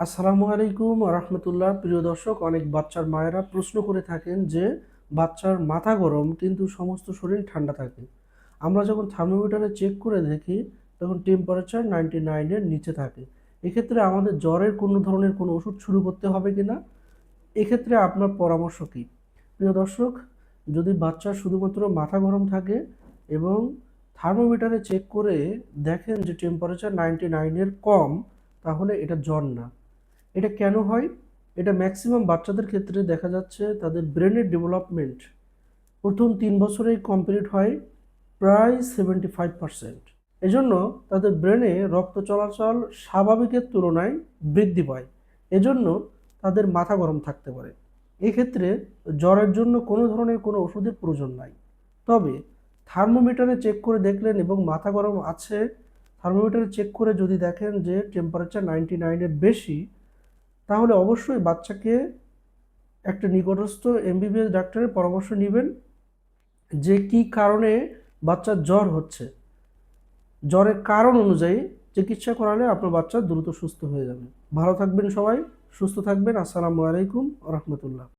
আসসালামু আলাইকুম রহমতুল্লাহ প্রিয় দর্শক, অনেক বাচ্চার মায়েরা প্রশ্ন করে থাকেন যে, বাচ্চার মাথা গরম কিন্তু সমস্ত শরীর ঠান্ডা থাকে। আমরা যখন থার্মোমিটারে চেক করে দেখি, তখন টেম্পারেচার নাইনটি নাইনের নিচে থাকে। এক্ষেত্রে আমাদের জ্বরের কোনো ধরনের কোনো ওষুধ শুরু করতে হবে কি না এক্ষেত্রে আপনার পরামর্শ কী? প্রিয় দর্শক, যদি বাচ্চার শুধুমাত্র মাথা গরম থাকে এবং থার্মোমিটারে চেক করে দেখেন যে টেম্পারেচার নাইনটি নাইনের কম, তাহলে এটা জ্বর না। এটা কেন হয়? এটা ম্যাক্সিমাম বাচ্চাদের ক্ষেত্রে দেখা যাচ্ছে তাদের ব্রেনের ডেভেলপমেন্ট প্রথম তিন বছরেই কমপ্লিট হয় প্রায় সেভেন্টি ফাইভ পার্সেন্ট এজন্য তাদের ব্রেনে রক্ত চলাচল স্বাভাবিকের তুলনায় বৃদ্ধি পায়। এজন্য তাদের মাথা গরম থাকতে পারে। এক্ষেত্রে জ্বরের জন্য কোনো ধরনের কোনো ওষুধের প্রয়োজন নাই। তবে থার্মোমিটারে চেক করে দেখলেন এবং মাথা গরম আছে থার্মোমিটারে চেক করে যদি দেখেন যে টেম্পারেচার নাইনটি নাইনের বেশি তাহলে অবশ্যই বাচ্চাকে একটা নিকটস্থ এমবিবিএস ডাক্তারের পরামর্শ নেবেন যে কি কারণে বাচ্চার জ্বর হচ্ছে। জ্বরের কারণ অনুযায়ী চিকিৎসা করালে আপনার বাচ্চা দ্রুত সুস্থ হয়ে যাবে। ভালো থাকবেন সবাই, সুস্থ থাকবেন। আসসালামু আলাইকুম রহমতুল্লাহ।